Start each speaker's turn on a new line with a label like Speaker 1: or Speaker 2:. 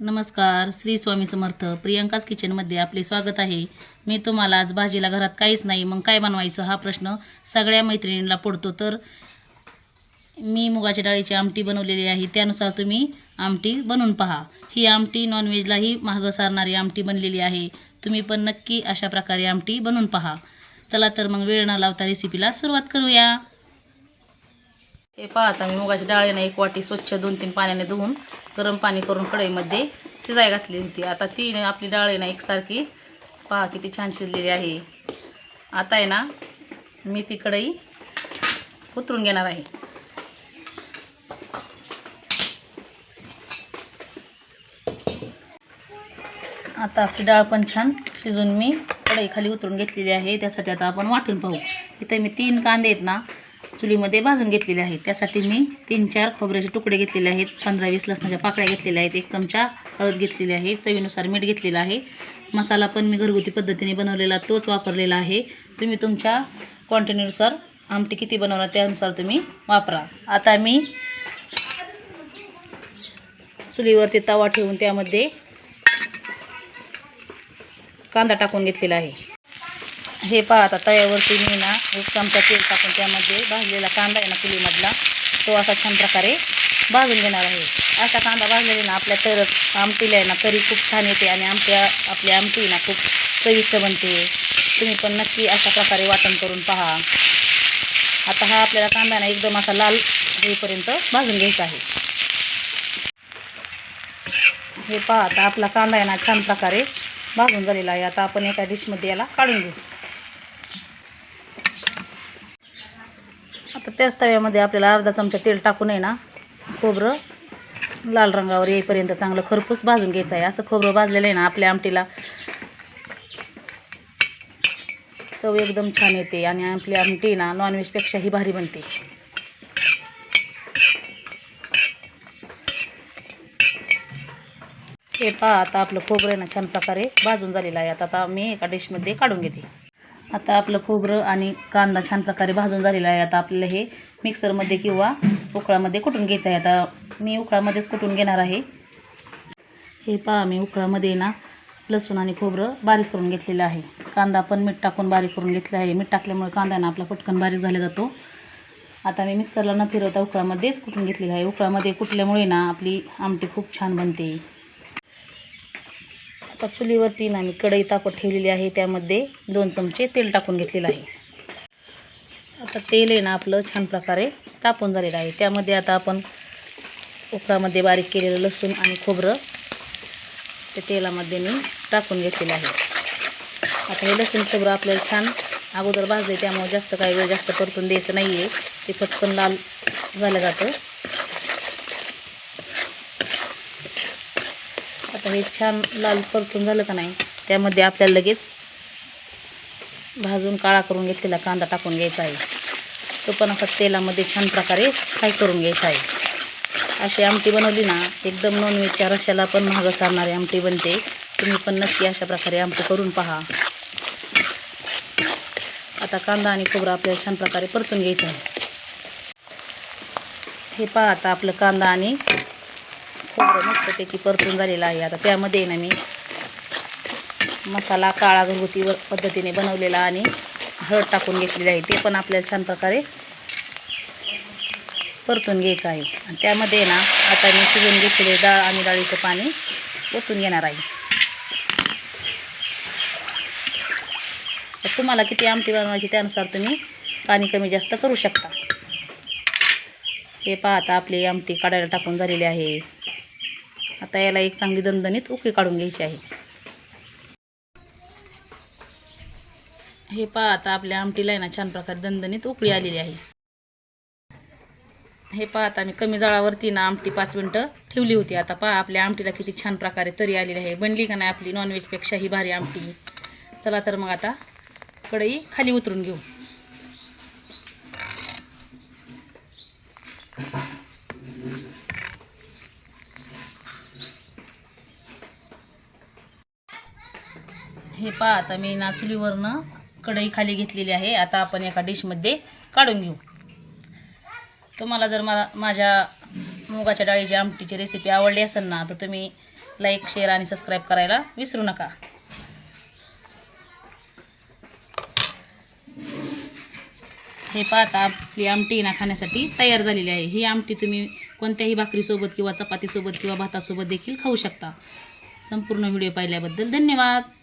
Speaker 1: नमस्कार श्री स्वामी समर्थ. प्रियंकाच किचनमध्ये आपले स्वागत आहे. मी तुम्हाला आज भाजीला घरात काहीच नाही मग काय बनवायचं हा प्रश्न सगळ्या मैत्रिणींना पडतो. तर मी मुगाच्या डाळीची आमटी बनवलेली आहे. त्यानुसार तुम्ही आमटी बनवून पहा. ही आमटी नॉनव्हेजलाही महाग सारणारी आमटी बनलेली आहे. तुम्ही पण नक्की अशा प्रकारे आमटी बनवून पहा. चला तर मग वेळ न लावता रेसिपीला सुरुवात करूया. हे पाहता मी मुगाची डाळीनं एक वाटी स्वच्छ दोन तीन पाण्याने धुवून गरम पाणी करून कढईमध्ये शिजाय घातली होती. आता ती आपली डाळ ना एकसारखी. पहा किती छान शिजलेली आहे. आता आहे ना मी ती कढई उतरून घेणार आहे. आता आपली डाळ पण छान शिजून मी कढई खाली उतरून घेतलेली आहे. त्यासाठी आता आपण वाटून पाहू. इथे मी तीन कांदे आहेत ना चुलीमध्ये भाजून घेतलेले आहेत. त्यासाठी मी तीन चार खोबऱ्याचे तुकडे घेतलेले आहेत. पंधरा वीस लसणाच्या पाकळ्या घेतलेल्या आहेत. एक चमचा हळद घेतलेली आहे. चवीनुसार मीठ घेतलेलं आहे. मसाला पण मी घरगुती पद्धतीने बनवलेला तोच वापरलेला आहे. तुम्ही तुमच्या क्वांटिटीनुसार आमटी किती बनवणार त्यानुसार तुम्ही वापरा. आता मी चुलीवरती तवा ठेवून त्यामध्ये कांदा टाकून घेतलेला आहे. हे पहा आता तव्यावरती मी ना एक चमचा तेल टाकून त्यामध्ये भाजलेला कांदा आहे ना चुलीमधला तो असा छान प्रकारे भाजून घेणार आहे. असा कांदा भाजलेला ना आपल्या तरच आमटीला आहे ना तरी खूप छान येते आणि आमट्या आपली आमटी ना खूप चविष्ट बनते. तुम्ही पण नक्की अशा प्रकारे वाटण करून पहा. आता हा आपल्याला कांदा ना एकदम असा लाल होईपर्यंत भाजून घ्यायचा आहे. हे पहा आता आपला कांदा आहे ना छान प्रकारे भाजून झालेला आहे. आता आपण एका डिशमध्ये याला काढून घेऊ. तर त्याच तव्यामध्ये आपल्याला अर्धा चमचा तेल टाकून आहे ना खोबरं लाल रंगावर येईपर्यंत चांगलं खरपूस भाजून घ्यायचं आहे. असं खोबरं भाजलेलं आहे ना आपल्या आमटीला. चव एकदम छान येते आणि आपली आमटी ना नॉनव्हेजपेक्षाही भारी बनते. हे पहा आता आपलं खोबरं आहे ना छान प्रकारे भाजून झालेलं आहे. आता आता मी एका डिशमध्ये काढून घेते. आता आपलं खोबरं आणि कांदा छान प्रकारे भाजून झालेला आहे. आता आपल्याला हे मिक्सरमध्ये किंवा उकळामध्ये कुटून घ्यायचं आहे? आता मी उकळामध्येच कुटून घेणार आहे? हे पहा मी उकळामध्ये ना लसूण आणि खोबरं बारीक करून घेतलेलं आहे. कांदा पण मीठ टाकून बारीक करून घेतला आहे. मीठ टाकल्यामुळे कांदा ना आपला पटकन बारीक झाला जातो. आता मी मिक्सरला न फिरवता उकळामध्येच कुटून घेतलेलं आहे? उकळामध्ये कुटल्यामुळे ना आपली आमटी खूप छान बनते. आता चुलीवरती ना मी कढई तापत ठेवलेली आहे. त्यामध्ये दोन चमचे तेल टाकून घेतलेलं आहे. आता तेल आहे ना आपलं छान प्रकारे तापून झालेलं आहे. त्यामध्ये आता आपण उकरामध्ये बारीक केलेलं लसूण आणि खोबरं ते तेलामध्ये मी टाकून घेतलेलं आहे. आता हे लसूण खोबरं आपल्याला छान अगोदर भाजले त्यामुळे जास्त काही वेळ जास्त परतून द्यायचं नाही आहे ते पटकन लाल झालं जातं. आता हे छान लाल परतून झालं का नाही त्यामध्ये आपल्याला लगेच भाजून काळा करून घेतलेला कांदा टाकून घ्यायचा आहे. तो पण असा तेलामध्ये छान प्रकारे फ्राय करून घ्यायचा आहे. अशी आमटी बनवली ना एकदम नॉनव्हेजच्या रश्याला पण महाग सारणारी आमटी बनते. तुम्ही पण नक्की अशा प्रकारे आमटी करून पहा. आता कांदा आणि खोबरं आपल्याला छान प्रकारे परतून घ्यायचं आहे. हे पहा आता आपलं कांदा आणि खोबरं मस्तपैकी परतून झालेलं आहे. आता त्यामध्ये ना मी मसाला काळा घरगुती व पद्धतीने बनवलेला आणि हळद टाकून घेतलेली आहे. ते पण आपल्याला छान प्रकारे परतून घ्यायचं आहे. आणि त्यामध्ये ना आता मी शिजून घेतलेले डाळ आणि डाळीचं पाणी ओतून घेणार आहे. तर तुम्हाला किती आमटी बनवायची त्यानुसार तुम्ही पाणी कमी जास्त करू शकता. हे पाहता आपली आमटी काढायला टाकून झालेली आहे. आता याला एक चांगली दणदणीत उकळी काढून घ्यायची आहे. हे पहा आता आपल्या आमटीला आहे ना छान प्रकारे दणदणीत उकळी आलेली आहे. हे पहा आता मी कमी जाळावरती ना आमटी पाच मिनटं ठेवली होती. आता पहा आपल्या आमटीला किती छान प्रकारे तरी आलेली आहे. बनली का नाही आपली नॉनव्हेजपेक्षा ही भारी आमटी. चला तर मग आता कढई खाली उतरून घेऊ. हे पहा आता मी नाचुलीवरनं कढई खाली घेतलेली आहे. आता आपण एका डिशमध्ये काढून घेऊ. तुम्हाला जर मला माझ्या मुगाच्या डाळीची आमटीची रेसिपी आवडली असेल ना तर तुम्ही लाईक शेअर आणि सबस्क्राईब करायला विसरू नका. हे पाहता आपली आमटी ना खाण्यासाठी तयार झालेली आहे. ही आमटी तुम्ही कोणत्याही भाकरीसोबत किंवा चपातीसोबत किंवा भातासोबत देखील खाऊ शकता. संपूर्ण व्हिडिओ पाहिल्याबद्दल धन्यवाद.